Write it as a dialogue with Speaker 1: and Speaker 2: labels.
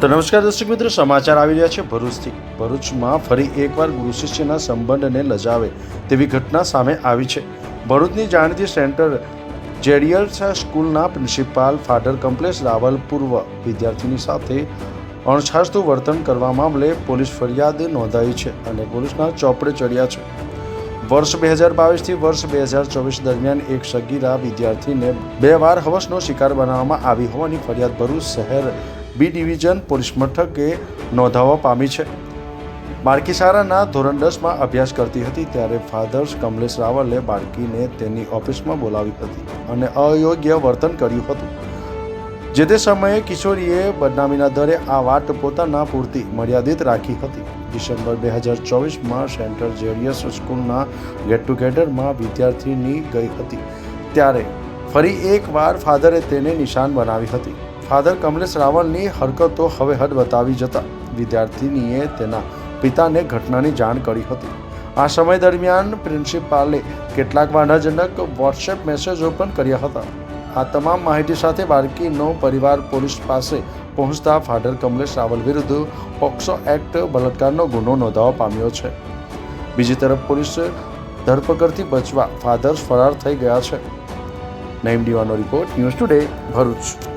Speaker 1: તો નમસ્કાર દર્શક મિત્રો, સમાચાર આવી રહ્યા છે ભરૂચથી. ભરૂચમાં ફરી એકવાર ગુરુ શિષ્યના સંબંધને લજાવે તેવી ઘટના સામે આવી છે. ભરૂચની જાણીતી સેન્ટર જેડિયલ્સ સ્કૂલના પ્રિન્સિપાલ ફાધર કમ્પ્લેસ રાવલ પૂર્વ વિદ્યાર્થીની સાથે અણછાસતું વર્તન કરવા મામલે પોલીસ ફરિયાદ નોંધાઈ છે અને પોલીસના ચોપડે ચડ્યા છે. વર્ષ બે હજાર બાવીસથી વર્ષ બે હજાર ચોવીસ દરમિયાન એક સગીરા વિદ્યાર્થીને બે વાર હવસનો શિકાર બનાવવામાં આવી હોવાની ફરિયાદ ભરૂચ શહેર બી ડિવિઝન પોલીસ મથકે નોંધાવવા પામી છે. બાળકીશાળાના ધોરણ દસમાં અભ્યાસ કરતી હતી ત્યારે ફાધર્સ કમલેશ રાવલે બાળકીને તેની ઓફિસમાં બોલાવી હતી અને અયોગ્ય વર્તન કર્યું હતું. જે તે સમયે કિશોરીએ બદનામીના દરે આ વાત પોતાના પૂરતી મર્યાદિત રાખી હતી. ડિસેમ્બર બે હજાર ચોવીસમાં સેન્ટર જેડિયસ સ્કૂલના ગેટ ટુગેધરમાં વિદ્યાર્થીની ગઈ હતી. ત્યારે ફરી એકવાર ફાધરે તેને નિશાન બનાવી હતી. ફાધર કમલેશ રાવલની હરકતો હવે હદ બતાવી જતા વિદ્યાર્થીનીએ તેના પિતાને ઘટનાની જાણ કરી હતી. આ સમય દરમિયાન પ્રિન્સિપાલે કેટલાક વાંધાજનક વોટ્સએપ મેસેજો પણ કર્યા હતા. આ તમામ માહિતી સાથે બાળકીનો પરિવાર પોલીસ પાસે પહોંચતા ફાધર કમલેશ રાવલ વિરુદ્ધ પોક્સો એક્ટ બળાત્કારનો ગુનો નોંધાવવા પામ્યો છે. બીજી તરફ પોલીસ ધરપકડથી બચવા ફાધર્સ ફરાર થઈ ગયા છે. નઈમ દીવાનો રિપોર્ટ ન્યૂઝ ટુડે ભરૂચ.